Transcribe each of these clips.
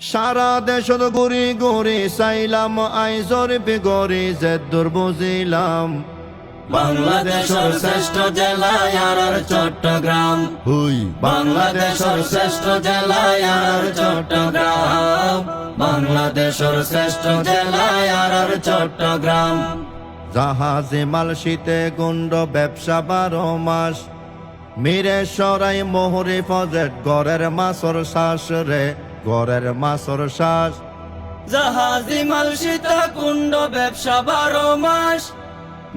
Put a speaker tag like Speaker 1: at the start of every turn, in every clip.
Speaker 1: সারা দেশত ঘুরি ঘুরি চাইলাম আইজর বিগরি যে দূর বুঝিলাম।
Speaker 2: বাংলাদেশের শ্রেষ্ঠ জেলা আর চট্টগ্রাম।
Speaker 1: হুই।
Speaker 2: বাংলাদেশের শ্রেষ্ঠ জেলা আর চট্টগ্রাম। বাংলাদেশের শ্রেষ্ঠ জেলা আর চট্টগ্রাম।
Speaker 1: জাহাজে মাল শীতে গুন্ড ব্যবসা বারো মাস। মিরে সরাই মোহরে ফজেট গড়ের মাসর শ্বাস রে। গড়ের মাসর শ্বাস।
Speaker 2: জাহাজি মাল সীতা কুণ্ড ব্যবসা বারো মাস।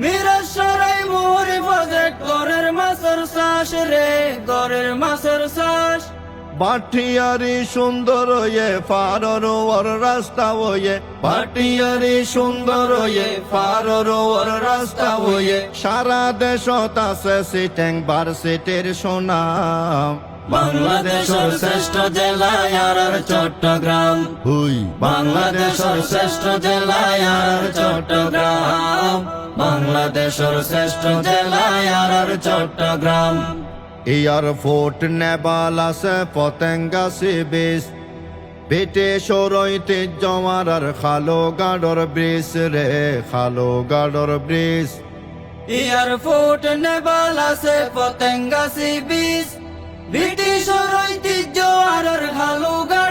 Speaker 2: মিরাসরাই মোহরি প্রজেক্ট গরের মাসর শ্বাস রে গরের মাসর শ্বাস।
Speaker 1: বাটিয়ারি সুন্দর ইয়ে ফারর ওর রাস্তা ওয়ে বাটিয়ারি সুন্দর ইয়ে ফারর ওর রাস্তা ওয়ে সারা দেশত আছে সিটেং ভার্সিটির সুনাম।
Speaker 2: বাংলাদেশের শ্রেষ্ঠ জেলা আর চট্টগ্রাম।
Speaker 1: হুই।
Speaker 2: বাংলাদেশের শ্রেষ্ঠ জেলা আর চট্টগ্রাম। বাংলাদেশের শ্রেষ্ঠ জেলা আর চট্টগ্রাম।
Speaker 1: এয়ারপোর্ট নেবাল আছে পতেঙ্গা বেশ বেটে সরইতে জমার আর খালো গাডর ব্রিজ রে, খালো গাডর ব্রিজ
Speaker 2: এয়ারফোর্ট নেবাল আছে পতেঙ্গা বেশ বিচ সরইতে ঐতিহ্য আর খালো গাডর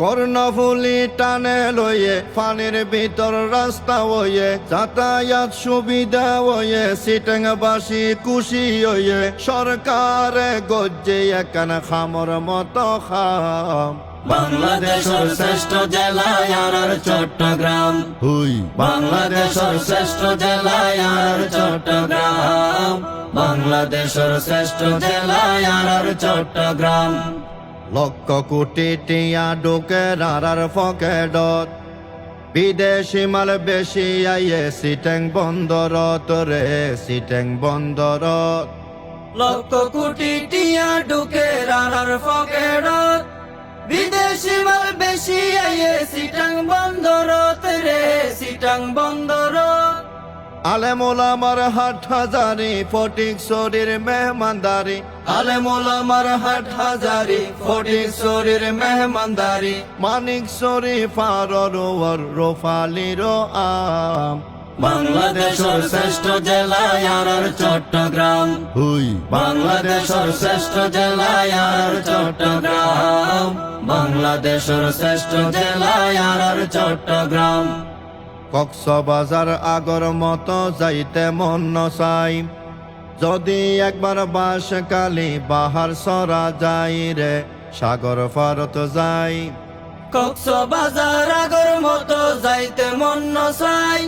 Speaker 1: কর্ণফুলি টানে লয়ে পানির ভিতর রাস্তা ওয়ে যাতায়াত সুবিধা ওয়ে সিটেংবাসী খুশি ওয়ে সরকারে গজ্জে একান খামর মতো খাম।
Speaker 2: বাংলাদেশের শ্রেষ্ঠ জেলা আর চট্টগ্রাম।
Speaker 1: হুই।
Speaker 2: বাংলাদেশের শ্রেষ্ঠ জেলা আর চট্টগ্রাম। বাংলাদেশের শ্রেষ্ঠ জেলা আর চট্টগ্রাম।
Speaker 1: লক্ষ কোটি টিয়া ঢুকে রারার ফকেডত বিদেশি মাল বেশি আইয়ে, সিটেং বন্দরত রে, সিটেং বন্দরত।
Speaker 2: লক্ষ কোটি টিয়া ঢুকে রানার ফকেডত বিদেশি মাল বেশি আইয়ে, সিটাং বন্দরত রে, সিটাং বন্দরত।
Speaker 1: আলেমুল আমার হাট হাজারি ফটিক শরীর মেহমানদারি।
Speaker 2: আলেমুল আমার হাট হাজারি ফটিক শরীর মেহমানদারি।
Speaker 1: মানিক শরী ফারর রোফালির আম।
Speaker 2: বাংলাদেশের শ্রেষ্ঠ জেলা আর চট্টগ্রাম।
Speaker 1: হুই।
Speaker 2: বাংলাদেশের শ্রেষ্ঠ জেলা আর চট্টগ্রাম। বাংলাদেশের শ্রেষ্ঠ জেলা আর চট্টগ্রাম।
Speaker 1: কক্সবাজার আগর মতো যাইতে মন নসাই। যদি একবার বাস কালি বাহার সরা যাই রে, সাগর ফারত যাই।
Speaker 2: কক্সবাজার আগর মতো যাইতে মন নসাই।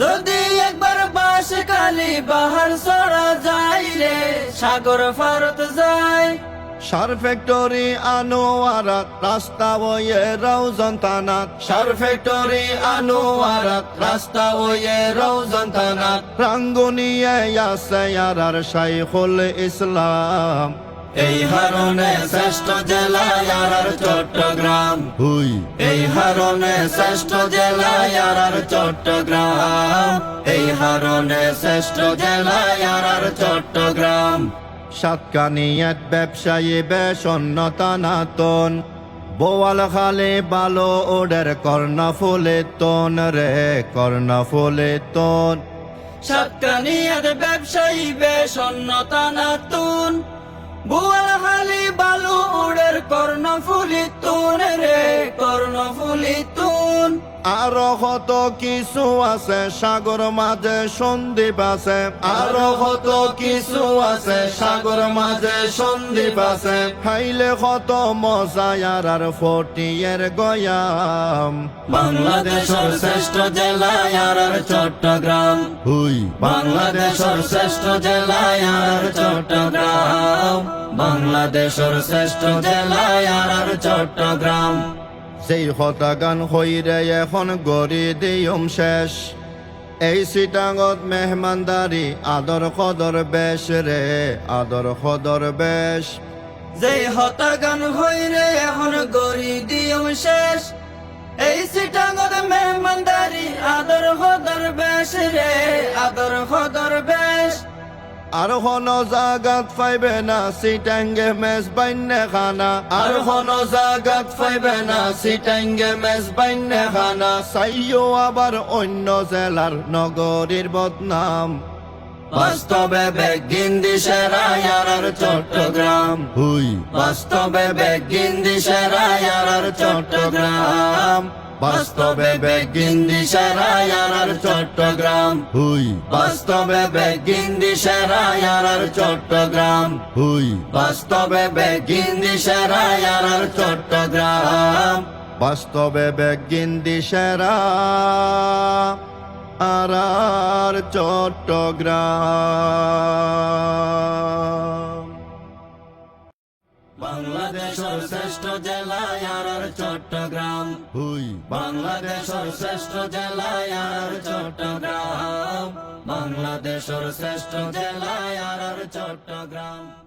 Speaker 2: যদি একবার বাস কালি বাহার সরা যাই রে, সাগর ফারত যায়
Speaker 1: সার ফ্যাক্টরি আনোয়ারাত রাস্তা বয়ে রৌজন তানাত
Speaker 2: সার ফ্যাক্টরি আনোয়ারাত রাস্তা ওয়ে রৌজন থানাত
Speaker 1: রাঙ্গুনিয়ে আছে আর শাইখুল ইসলাম।
Speaker 2: এই হারনে শ্রেষ্ঠ জেলা আর চট্টগ্রাম।
Speaker 1: হুই।
Speaker 2: এই হারনে শ্রেষ্ঠ জেলা আর চট্টগ্রাম। এই হারনে শ্রেষ্ঠ জেলা আর চট্টগ্রাম।
Speaker 1: সাতকানিয়াত ব্যবসায়ী বেসন্নতা নাতন বোয়াল খালে বালো ওডের কর্ণ ফুলে তন রে কর্ণ ফুলে তন
Speaker 2: সাতকানিয়ার ব্যবসায়ী বেসন্নতা নাতুন বুয়াল হালি বালু উড়ের কর্ণফুলি তুন রে কর্ণফুলি তুন
Speaker 1: আরও কত কিছু আছে? সাগর মাঝে সন্দীপ আছে। আরও কত কিছু আছে? সাগর মাঝে সন্দীপ আছে। খাইলে কত মজা আর আর ফটিয়ের গয়াম।
Speaker 2: বাংলাদেশের শ্রেষ্ঠ জেলা আর চট্টগ্রাম।
Speaker 1: হুই।
Speaker 2: বাংলাদেশের শ্রেষ্ঠ জেলা আর চট্টগ্রাম। বাংলাদেশের শ্রেষ্ঠ জেলা আর চট্টগ্রাম।
Speaker 1: যেই হতা গান হইরে এখন গড়ি দিয়ম শেষ। এই সিটাঙত মেহমানদারি আদর কদর বেশ রে, আদর কদর বেশ।
Speaker 2: যেই হতাগান হইরে এখন গরি দিয়ম শেষ। এই সিটাঙ্গত মেহমানদারি আদর হদর বেশ রে, আদর হদর বেশ।
Speaker 1: আর হন জাগাত পাইবে না সিটাঙ্গে মেস বাইনে খানা আর হন জাগাত পাইবে না সিটাঙ্গে মেস বাইনে খানা সাইও আবার অন্য জেলার নগরীর বদনাম
Speaker 2: বাস্তবে বেগিন্দি সেরায়ার চট্টগ্রাম
Speaker 1: হুই
Speaker 2: বাস্তবে বেগিন্দি সেরায়ার চট্টগ্রাম বাস্তবে বেগিন্দি সেরায়ার চট্টগ্রাম।
Speaker 1: হুই।
Speaker 2: বাস্তবে বেগিন্দি সেরায়ার চট্টগ্রাম।
Speaker 1: হুই।
Speaker 2: বাস্তবে বেগিন্দি সেরায়ার চট্টগ্রাম।
Speaker 1: বাস্তবে বেগিন দিশেরা আর চট্টগ্রাম।
Speaker 2: জেলায় আর চট্টগ্রাম।
Speaker 1: হুই।
Speaker 2: বাংলাদেশের শ্রেষ্ঠ জেলায় আর চট্টগ্রাম। বাংলাদেশের শ্রেষ্ঠ জেলায় আর চট্টগ্রাম।